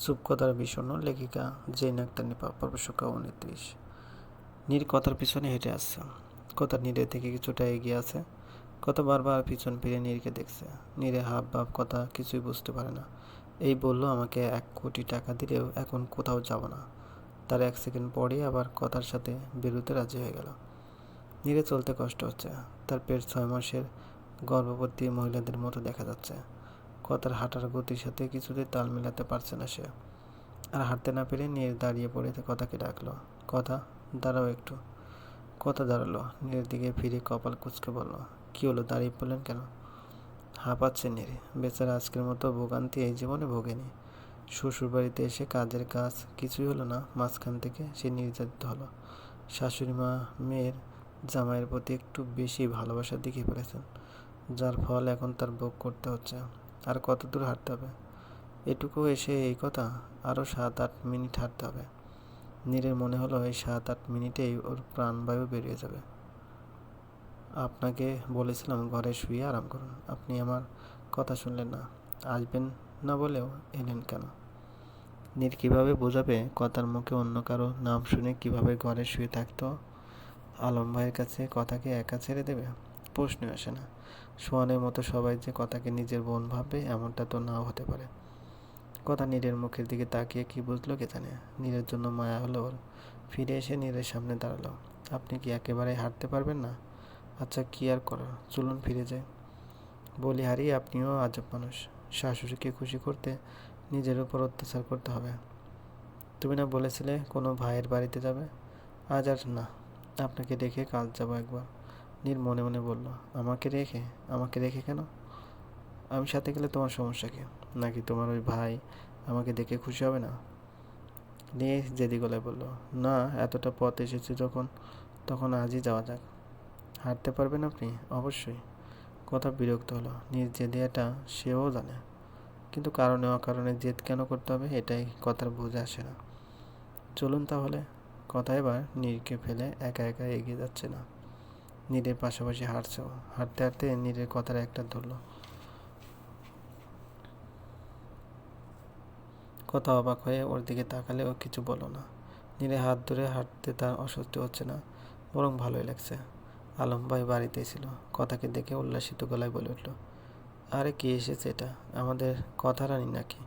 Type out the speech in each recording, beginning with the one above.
চুপকতার বিষণ্ণ লেখিকা জেন আক্তার নিপা, পর্ব সংখ্যা উনত্রিশ। নীর কথার পিছনে হেঁটে আসছে। কথা নীরের থেকে কিছুটা এগিয়ে আছে। কত বারবার পিছন ফিরে নীরকে দেখছে। নীরে হাব ভাব কথা কিছুই বুঝতে পারে না। এই বলল, আমাকে এক কোটি টাকা দিলেও এখন কোথাও যাব না। তার এক সেকেন্ড পরেই আবার কথার সাথে বেরোতে রাজি হয়ে গেল। নীরে চলতে কষ্ট হচ্ছে। তার পেট ছয় মাসের গর্ভবতী মহিলাদের মতো দেখা যাচ্ছে। কথার হাঁটার গতির সাথে কিছুতেই তাল মেলাতে পারছে না সে। আর হাঁটতে না পেরে নীর দাঁড়িয়ে পড়ে কথাকে ডাকলো। কথা, দাঁড়াও একটু। কথা দাঁড়াল। নীরের দিকে ফিরে কপাল কুচকে বলল, কী হলো, দাঁড়িয়ে পড়লেন কেন? হাঁপাচ্ছে নীরে, বেচারা আজকের মতো ভোগান্তি এই জীবনে ভোগেনি। শ্বশুর বাড়িতে এসে কাজের কাজ কিছুই হলো না, মাঝখান থেকে সে নির্যাতিত হলো। শাশুড়ি মা, মেয়ের জামাইয়ের প্রতি একটু বেশি ভালোবাসা দেখিয়ে ফেলেছেন, যার ফল এখন তার ভোগ করতে হচ্ছে। আর কত দূর হাঁটতে হবে? এটুকু এসে এই কথা আরও সাত আট মিনিট হাঁটতে হবে। নীরের মনে হলো এই সাত আট মিনিটেই ওর প্রাণবায়ু বেরিয়ে যাবে। আপনাকে বলেছিলাম ঘরে শুয়ে আরাম করুন। আপনি আমার কথা শুনলেন না। আসবেন না বলেও এলেন কেন? নীর কীভাবে বোঝাবে কথার মুখে অন্য কারও নাম শুনে কীভাবে ঘরে শুয়ে থাকতো? আলম ভাইয়ের কাছে কথাকে একা ছেড়ে দেবে? প্রশ্ন আসে না। সোয়ানের মতো সবাই যে কথাকে নিজের বোন ভাববে এমনটা তো নাও হতে পারে। কথা নীরের মুখের দিকে তাকিয়ে কি বুঝলো কে জানে? নীরের জন্য মায়া হলো ওর। ফিরে এসে নীরের সামনে দাঁড়াল। আপনি কি একেবারে হাঁটতে পারবেন না? আচ্ছা কি আর করার? চলুন ফিরে যাই। বলি, হারি, আপনিও আজব মানুষ। শাশুড়িকে খুশি করতে নিজের উপর অত্যাচার করতে হবে। তুমি না বলেছিলে কোনো ভাইয়ের বাড়িতে যাবে? আজ আর না। আপনাকে দেখে কাল যাব একবার। নীর মনে মনে বলল, আমাকে রেখে? আমাকে রেখে কেন? আমি সাথে গেলে তোমার সমস্যা কি? নাকি তোমার ওই ভাই আমাকে দেখে খুশি হবে না? নিয়ে জেদি গলায় বলল, না, এতটা পথ এসেছি যখন, তখন আজই যাওয়া যাক। হাঁটতে পারবেন আপনি? অবশ্যই। কথা বিরক্ত হলো। নিজ জেদিয়াটা সেও জানে। কিন্তু কারণে অকারণে জেদ কেন করতে হবে এটাই কথার বোঝা আসে না। চলুন তাহলে। কথা এবার নীরকে ফেলে একা একা এগিয়ে যাচ্ছে না। নীরের পাশাপাশি হাঁটছেও হাঁটতে হাঁটতে নীরের কথার একটা ধরলো। কথা অবাক হয়ে ওর দিকে তাকালে ও কিছু বলো না। নীরে হাত ধরে হাঁটতে তার অস্বস্তি হচ্ছে না, বরং ভালোই লাগছে। আলম ভাই বাড়িতেই ছিল। কথাকে দেখে উল্লাসিত গলায় বলে উঠল, আরে কি এসেছে এটা? আমাদের কথারানি নাকি?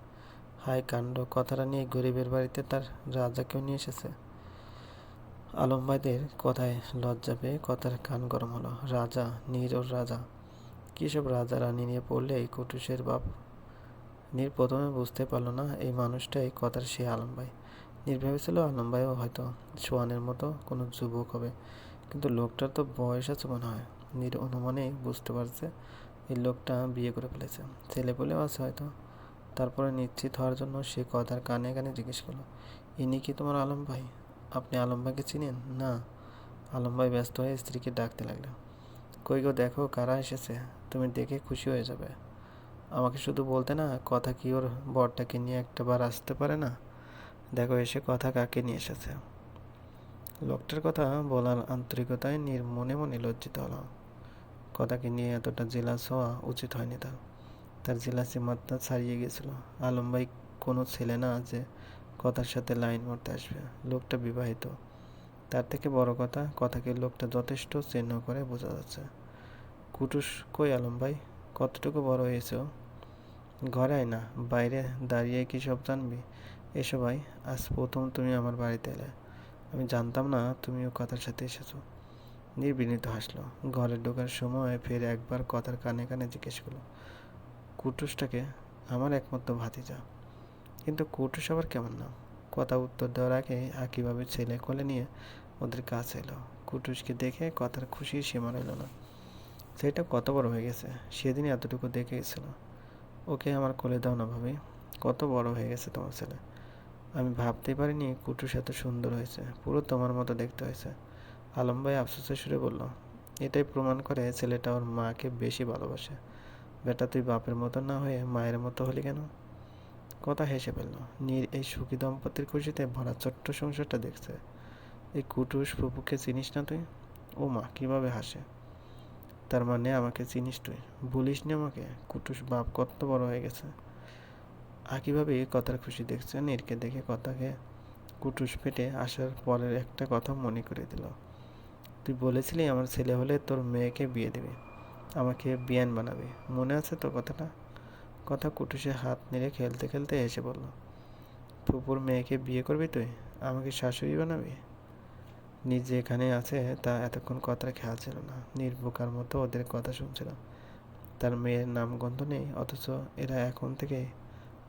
হাই কাণ্ড, কথারানি এই গরিবের বাড়িতে তার রাজাকেও নিয়ে এসেছে? আলম ভাইদের কথায় লজ্জা পেয়ে কথার কান গরম হলো। রাজা নীর ওর রাজা। কী সব রাজা রানী নিয়ে পড়লে এই কুটুসের বাপ? নীর প্রথমে বুঝতে পারল না এই মানুষটাই কথার সে আলম ভাই নীর ভেবেছিল আলম ভাইও হয়তো সোয়ানের মতো কোনো যুবক হবে, কিন্তু লোকটার তো বয়স আছে মনে হয়। নীর অনুমানে বুঝতে পারছে এই লোকটা বিয়ে করে ফেলেছে। ছেলে বলেও আছে হয়তো। তারপরে নিশ্চিত হওয়ার জন্য সে কথার কানে কানে জিজ্ঞেস করল, ইনি কি তোমার আলম ভাই আপনি আলম ভাইকে চিনেন? না। আলম ভাই ব্যস্ত হয়ে স্ত্রীকে ডাকতে লাগলেন। কই গো, দেখো, কারা এসেছে? তুমি দেখে খুশি হয়ে যাবে। আমাকে শুধু বলতে না, কথা কি ওর বরটাকে নিয়ে একটা বার আসতে পারে না? দেখো, এসে কথা কাকে নিয়ে এসেছে? লোকটার কথা বলার আন্তরিকতায় নির মনে মনে লজ্জিত হলো কথাকে নিয়ে এতটা জেলাস হওয়া উচিত হয়নি তার। তার জেলাসি মাত্রা ছাড়িয়ে গেছিল। আলম ভাই কোনো ছেলে না যে কথার সাথে লাইন মারতে আসবে। লোকটা বিবাহিত। তার থেকে বড় কথা, কথাকে লোকটা যথেষ্ট চিহ্ন করে বোঝা যাচ্ছে। কুটুস কই আলম ভাই? কতটুকু বড় হয়েছে ঘরে আয় না, বাইরে দাঁড়িয়ে কি সব জানবি? এসো ভাই, আজ প্রথম তুমি আমার বাড়িতে এলে। আমি জানতাম না তুমিও কথার সাথে এসেছ। নির্বিনীত হাসলো। ঘরে ঢোকার সময় ফের একবার কথার কানে কানে জিজ্ঞেস করল, কুটুসটাকে আমার একমাত্র ভাতিজা? কিন্তু কুটুস আবার কেমন নাম কথা উত্তর দেওয়ার আগে একইভাবে ছেলে কোলে নিয়ে ওদের কাছে এলো। কুটুসকে দেখে কথার খুশি সীমা রইল না। সেটা কত বড় হয়ে গেছে, সেদিনই এতটুকু দেখে গেছিল। ওকে আমার কোলে দাও না ভাবি, কত বড় হয়ে গেছে তোমার ছেলে। আমি ভাবতেই পারিনি কুটুস এত সুন্দর হয়েছে, পুরো তোমার মতো দেখতে হয়েছে। আলম ভাই আফসোসের সুরে বলল, এটাই প্রমাণ করে ছেলেটা ওর মাকে বেশি ভালোবাসে। বেটা, তুই বাপের মতো না হয়ে মায়ের মতো হলি কেন? কথা হেসে ফেলল। নীর এই সুখী দম্পতির খুশিতে ভরা ছোট্ট সংসারটা দেখছে। এই কুটুস ফুপুকে চিনিস না তুই? ও মা কীভাবে হাসে? তার মানে আমাকে চিনিস তুই? বলিস নি আমাকে? কুটুস বাপ কত বড় হয়ে গেছে। একইভাবে কথার খুশি দেখছে নীরকে দেখে কথাকে কুটুস পেটে আসার পরের একটা কথা মনে করে দিল। তুই বলেছিলি আমার ছেলে হলে তোর মেয়েকে বিয়ে দেবে। আমাকে বিয়ান বানাবে। মনে আছে তোর কথাটা? কথা কুটুসে হাত নেড়ে খেলতে খেলতে এসে বলল, ফুপুর মেয়েকে বিয়ে করবি তুই? আমাকে শাশুড়ি বানাবি? নিজে এখানে আছে, তা এতক্ষণ কথার খেয়াল ছিল না। নির্বোকার মতো ওদের কথা শুনছিল তার মেয়ের নাম গন্ধ নেই, অথচ এরা এখন থেকে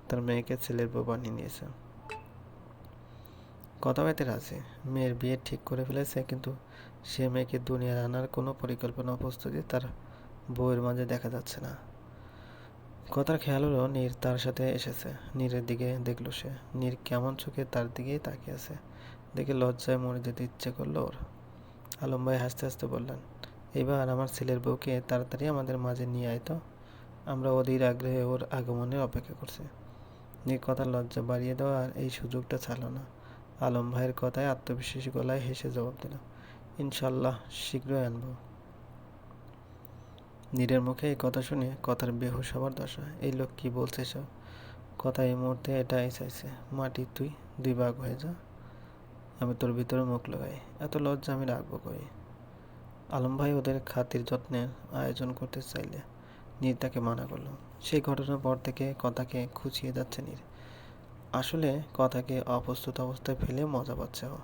তার মেয়েকে ছেলের বউ বানিয়ে নিয়েছে। কথা বেতের আছে মেয়ের বিয়ে ঠিক করে ফেলেছে, কিন্তু সে মেয়েকে দুনিয়ার আনার কোনো পরিকল্পনা প্রস্তুতি তার বউয়ের মাঝে দেখা যাচ্ছে না। কথার খেয়াল হলো নীর তার সাথে এসেছে। নীরের দিকে দেখল সে। নীর কেমন চোখে তার দিকেই তাকিয়ে আছে। দেখে লজ্জায় মরে যেতে ইচ্ছে করল ওর। আলম ভাই হাসতে হাসতে বললেন এবার আমার ছেলের বউকে তাড়াতাড়ি আমাদের মাঝে নিয়ে আয় তো। আমরা অধীর আগ্রহে ওর আগমনের অপেক্ষা করছি। নীর কথার লজ্জা বাড়িয়ে দেওয়ার এই সুযোগটা ছাড়লো না। আলম ভাইয়ের কথায় আত্মবিশ্বাসী গলায় হেসে জবাব দিল, ইনশাল্লাহ, শীঘ্রই আনব। নীরের মুখে এই কথা শুনে কথার বেহুশ হবার দশা এই লোক কি বলছে সব কথা এই মুহূর্তে এটাই চাইছে, মাটি তুই, দুই ভাগ হয়ে যা। আমি তোর ভিতরে মুখ লাগাই, এত লজ্জা আমি রাখব কই? আলম ভাই ওদের খাতির যত্নের আয়োজন করতে চাইলে নীর তাকে মানা করল। সেই ঘটনার পর থেকে কথাকে খুঁচিয়ে যাচ্ছে নীর। আসলে কথাকে অপ্রস্তুত অবস্থায় ফেলে মজা পাচ্ছে ও।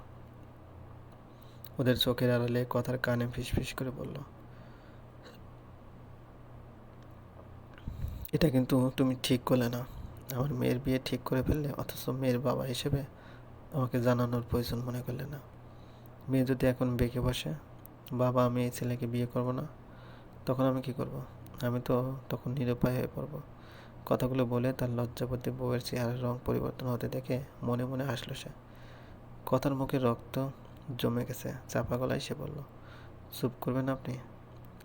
ওদের চোখের আড়ালে কথার কানে ফিসফিস করে বলল এটা কিন্তু তুমি ঠিক করলে না। আমার মেয়ের বিয়ে ঠিক করে ফেললে অথচ মেয়ের বাবা হিসেবে আমাকে জানানোর প্রয়োজন মনে করলে না। মেয়ে যদি এখন বেঁকে বসে, বাবা, আমি এই ছেলেকে বিয়ে করব না, তখন আমি কি করব? আমি তো তখন নিরুপায় হয়ে পড়ব। কথাগুলো বলে তার লজ্জাপতি বউয়ের চেহারার রং পরিবর্তন হতে দেখে মনে মনে হাসলো সে। কথার মুখে রক্ত জমে গেছে, চাপা গলায় সে বলল, চুপ করবেন আপনি?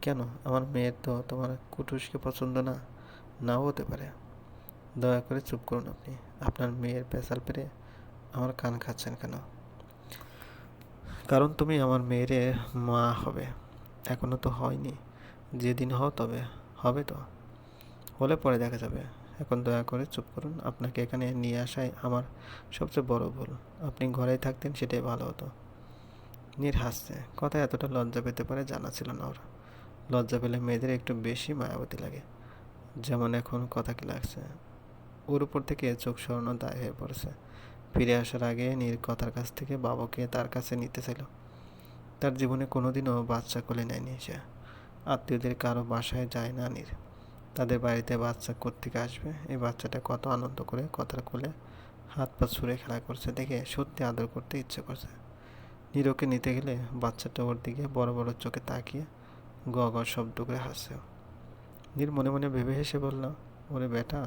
কেন? আমার মেয়ের তো তোমার কুটুসকে পছন্দ না। নাও হতে পারে। দয়া করে চুপ করুন আপনি। আপনার মেয়ের পেশাল পেরে আমার কান খাচ্ছেন কেন? কারণ তুমি আমার মেয়ের মা হবে। এখনও তো হয়নি। যেদিন হও তবে হবে তো। হলে পরে দেখা যাবে। এখন দয়া করে চুপ করুন। আপনাকে এখানে নিয়ে আসাই আমার সবচেয়ে বড় ভুল। আপনি ঘরেই থাকতেন, সেটাই ভালো হতো। নীর হাসছে। কথা এতটা লজ্জা পেতে পারে জানা ছিল না ওর। লজ্জা পেলে মেয়েদের একটু বেশি মায়াবতী লাগে। যেমন এখন কথা কি লাগছে? ওর উপর থেকে চোখ সরানো দায় হয়ে পড়েছে। ফিরে আসার আগে নীর কথার কাছ থেকে বাবাকে তার কাছে নিতে চাইল। তার জীবনে কোনোদিনও বাচ্চা কোলে নেয়নি সে। আত্মীয়দের কারও বাসায় যায় না নীর। তাদের বাড়িতে বাচ্চা কোত্থেকে আসবে? এই বাচ্চাটা কত আনন্দ করে কথার কোলে হাত পা ছুঁড়ে খেলা করছে, দেখে সত্যি আদর করতে ইচ্ছে করছে। নীরকে নিতে গেলে বাচ্চাটা ওর দিকে বড় বড় চোখে তাকিয়ে গ গ শব্দ করে হাসছে নীর মনে মনে ভেবে হেসে বলল, ওরে বেটা,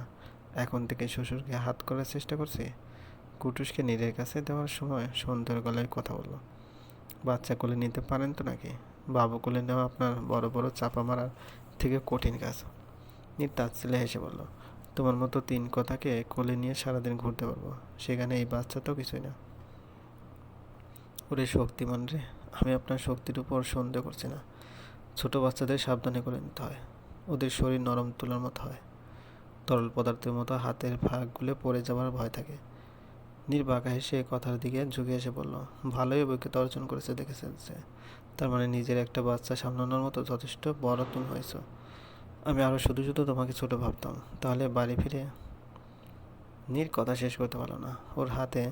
এখন থেকে শ্বশুরকে হাত করার চেষ্টা করছি? কুটুসকে নীরের কাছে দেওয়ার সময় সুন্দর গলায় কথা বলল, বাচ্চা কোলে নিতে পারেন তো নাকি? বাবু কোলে নেওয়া আপনার বড় বড় চাপা মারার থেকে কঠিন কাজ। নীর তার ছেলে হেসে বলল, তোমার মতো তিন কথাকে কোলে নিয়ে সারাদিন ঘুরতে পারব, সেখানে এই বাচ্চা তো কিছুই না। ওরে শক্তিমান রে, আমি আপনার শক্তির উপর সন্দেহ করছি না। ছোট বাচ্চাদের সাবধানে করে নিতে হয়। ওদের শরীর নরম তুলার মতো হয়। তরল পদার্থের মতো হাতের ভাগগুলো পড়ে যাওয়ার ভয় থাকে। নির্বাকা হেসে কথার দিকে ঝুঁকে এসে বলল, ভালোই অভিজ্ঞতা অর্জন করেছে, দেখেছেন যে তার মানে নিজের একটা বাচ্চা সামলানোর মতো যথেষ্ট বড় তুমি হয়েছ। আমি আরও শুধু শুধু তোমাকে ছোট ভাবতাম। তাহলে বাড়ি ফিরে নীর কথা শেষ করতে পারল না। ওর হাতে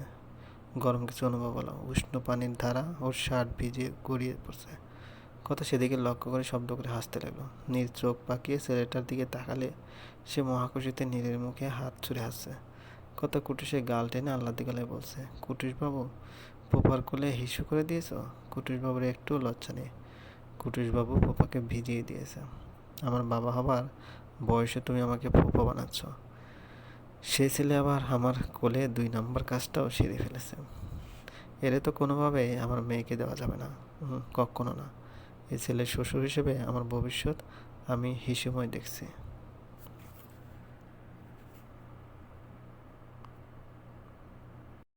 গরম কিছু অনুভব হলো। উষ্ণ পানির ধারা ওর শার্ট ভিজিয়ে গড়িয়ে পড়ছে। কথা সেদিকে লক্ষ্য করে শব্দ করে হাসতে লাগল। নীর চোখ পাকিয়ে ছেলেটার দিকে তাকালে সে মহাকুশিতে নীরের মুখে হাত ছুঁড়ে হাসছে। কত কুটুসে গাল টেনে আল্লাদি গলায় বলছে, কুটুসবাবু পোপার কোলে হিসু করে দিয়েছ? কুটুসবাবুর একটু লজ্জা নেই। কুটুসবাবু পোপাকে ভিজিয়ে দিয়েছে। আমার বাবা হবার বয়সে তুমি আমাকে ফোপা বানাচ্ছ। সে ছেলে আবার আমার কোলে দুই নম্বর কাজটাও সেরে ফেলেছে। এরে তো কোনোভাবে আমার মেয়েকে দেওয়া যাবে না। কখনো না। এই ছেলের শ্বশুর হিসেবে আমার ভবিষ্যৎ আমি হিসেময় দেখছি।